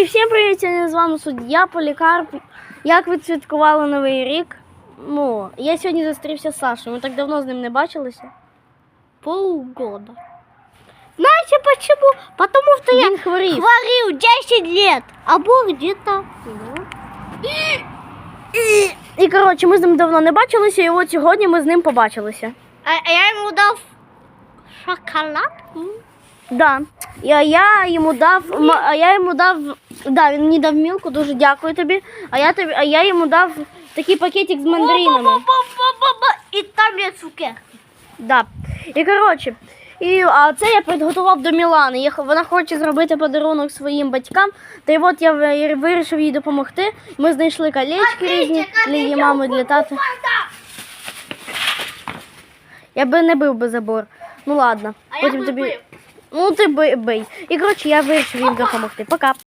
і всім привіт! Сьогодні з вами суддя Полікарп. Як ви святкували Новий рік? Ну, я сьогодні зустрівся з Сашою. Ми так давно з ним не бачилися. Полгода. Знаете почему? Потому что я Він хворів. 10 лет. А Бог где-то. І коротше, ми з ним давно не бачилися, і от сьогодні ми з ним побачилися. А, а я ему дал шоколад. Да. Я, я йому дав, м- а я йому дав, да, він мені дав мілку, дуже дякую тобі. А я тобі, а я йому дав такий пакетик з мандаринами. И там я цукерки. Да. І коротше, і, а це я підготував до Мілани. Я, вона хоче зробити подарунок своїм батькам. Та й от я вирішив їй допомогти. Ми знайшли колечки різні для її мами, для тата. Я би не бив би забор. Ну ладно. А я Потім би тобі. Ну ти би- бий. І коротше, я вирішив їм допомогти. Пока.